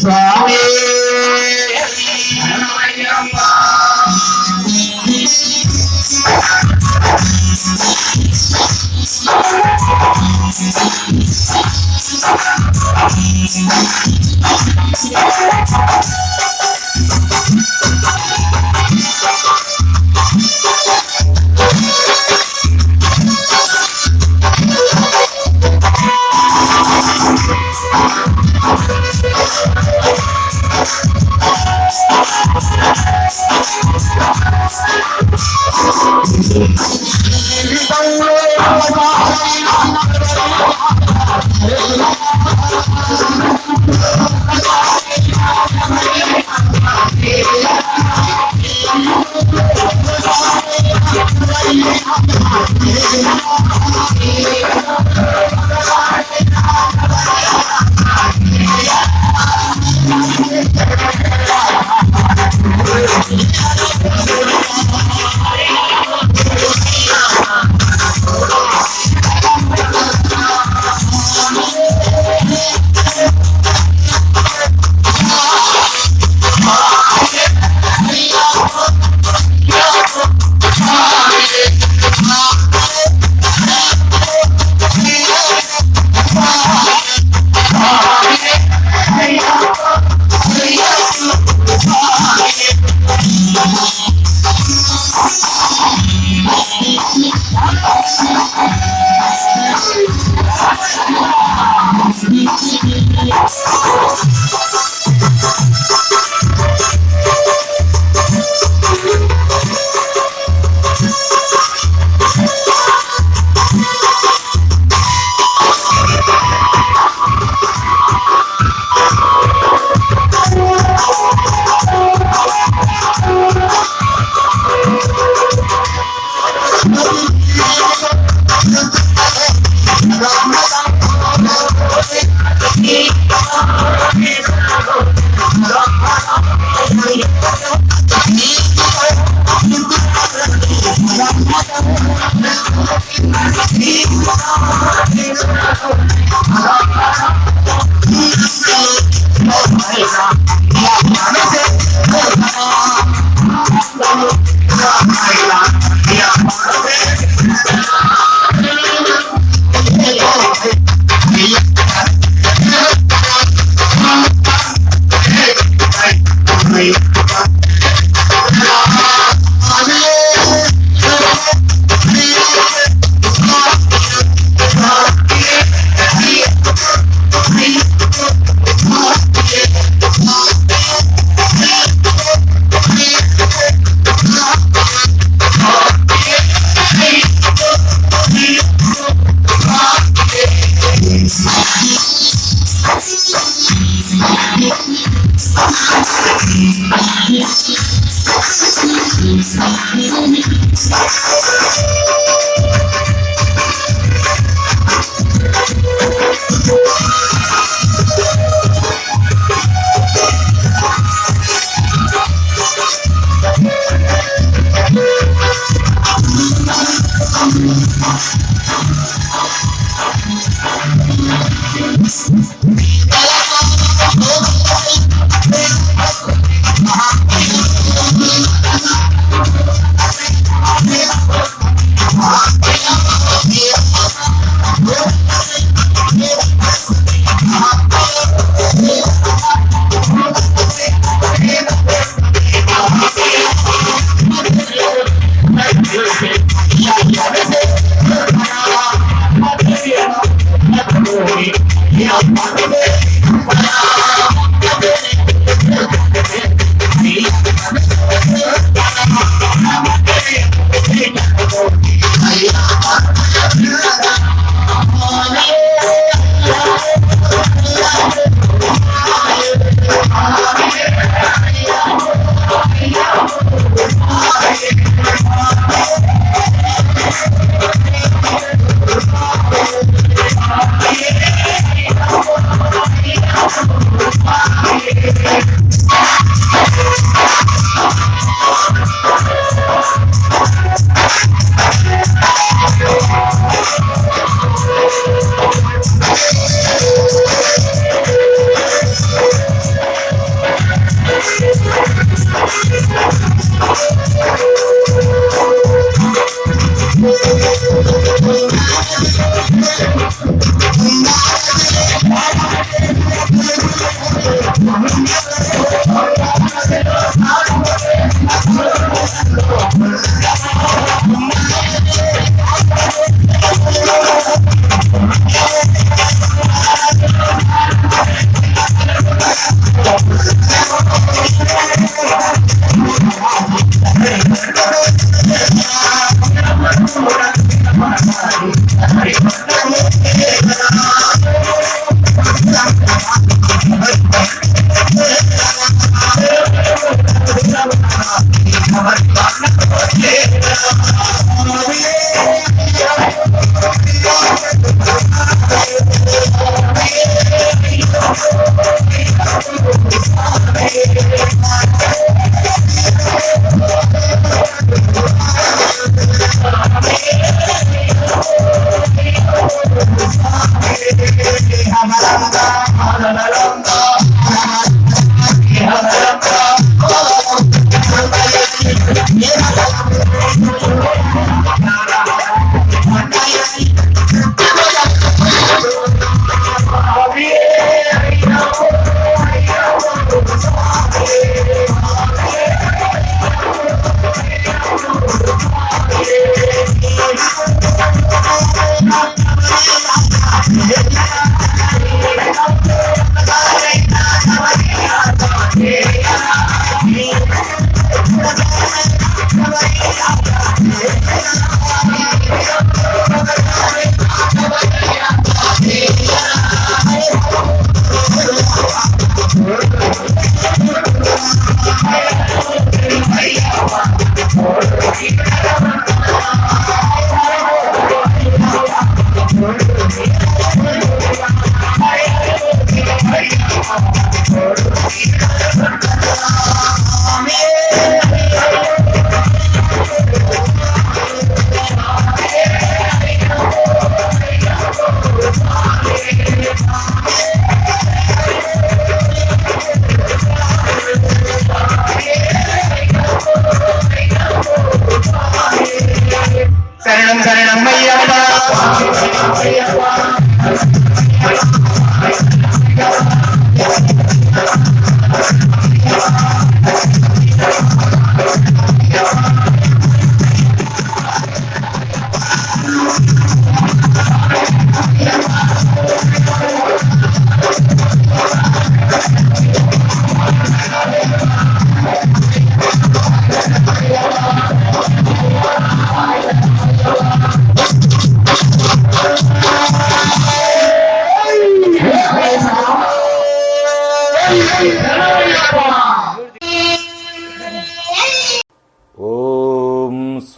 Swamy Thank you. I'm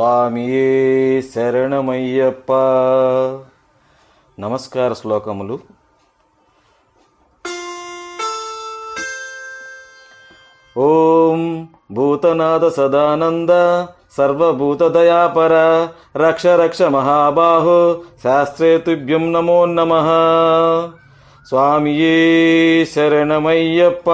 స్వామియే శరణమయ్యప్ప. నమస్కార శ్లోకములు. ఓం భూతనాథ సదానంద సర్వభూతదయాపర రక్ష రక్ష మహాబాహో శాస్త్రే తుభ్యం నమో నమ. స్వామియే శరణమయ్యప్ప.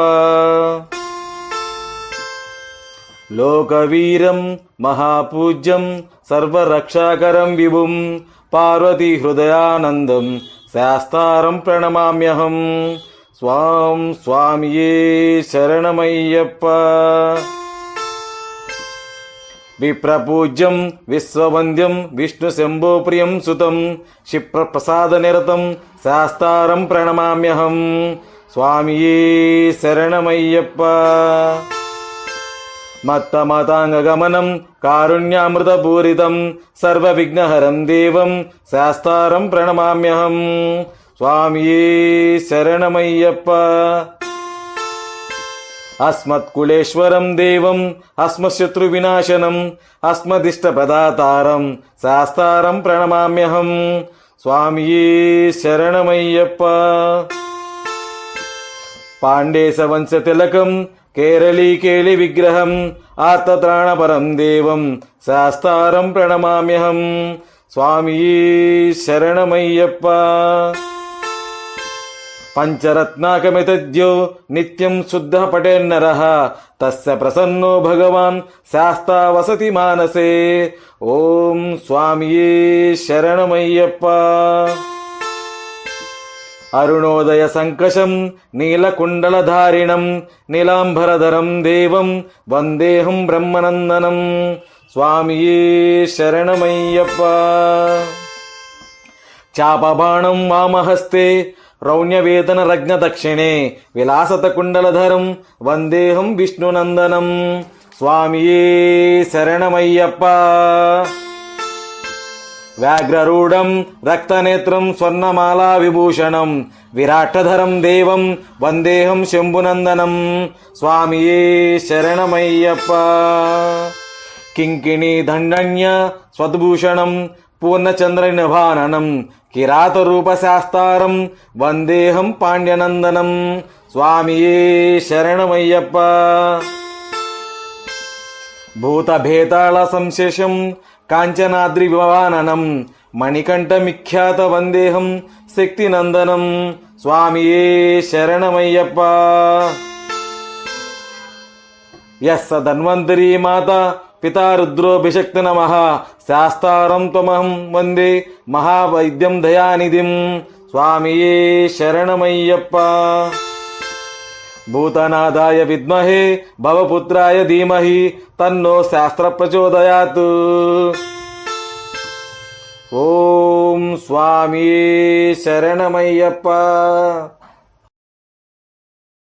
లోకవీరం మహాపూజ్యం సర్వరక్షాకరం విభుం పార్వతీ హృదయానందం శాస్తారం ప్రణమామ్యహం స్వాం స్వామియే శరణమయ్యప్ప విప్రపూజ్యం విశ్వవంద్యం విష్ణు ప్రియం సుతం క్షిప్రప్రసాదనిరతం శాస్తారం ప్రణమామ్యహం స్వామియే శరణమయ్యప్ప మత్తమతాంగగమనం కారుణ్యామృతపూరితం సర్వవిఘ్నహరం దేవం శాస్తారం ప్రణమామ్యహం. స్వామియే శరణమయ్యప్ప. అస్మత్కులేశ్వరం దేవం అస్మశత్రు అస్మశత్రువినాశనం అస్మదిష్టపదాతారం శాస్తారం ప్రణమామ్యహం. స్వామియే శరణమయ్యప్ప. పాండేశ వంశ తిలకం కేరళీకేళి విగ్రహం ఆర్తత్రాణపరం దేవం శాస్తారం ప్రణమామ్యహం స్వామియే శరణమయ్యప్ప పంచరత్నాకమితద్యో నిత్యం శుద్ధ పటేన్నర తస్య ప్రసన్నో భగవాన్ శాస్తా వసతి మానసే ఓం స్వామియే శరణమయ్యప్ప అరుణోదయ సంకషం నీలకుండలధారిణం నీలాంబరధరం దేవం వందేహం బ్రహ్మనందనం. స్వామియే శరణమయ్యప్ప. చాపబాణం వామహస్తే రౌణ్యవేదన రజ్ఞ దక్షిణే విలాసత కుండలధరం వందేహం విష్ణునందనం. స్వామియే శరణమయ్యప్ప. వ్యాఘ్రరూఢం రక్తనేత్రం స్వర్ణమాలా విభూషణం విరాటధరం దేవం వందేహం శంభునందనం. స్వామియే శరణమయ్యప్ప. కింకిణి దండణ్య స్వద్భూషణం పూర్ణచంద్ర నిభాననం కిరాత రూప శాస్తారం వందేహం పాండ్యనందనం. స్వామియే శరణమయ్యప్ప. భూతభేతాళ సంశేషం కాంచనాద్రి వివాననం మణికంఠమిఖ్యాత వందేహం శక్తినందనం స్వామియే శరణమయ్యప్ప ఎస్ ధన్వంతరీ మాత పితా రుద్రోభిషక్తి నమ శాస్తారం త్వమహం వందే మహావైద్యం దయానిధిం స్వామియే శరణమయ్యప్ప భూతనాథాయ విద్మహే భవపుత్రాయ ధీమహి తన్నో శాస్త్ర ప్రచోదయాత్ ఓం స్వామి శరణమయ్యప్ప.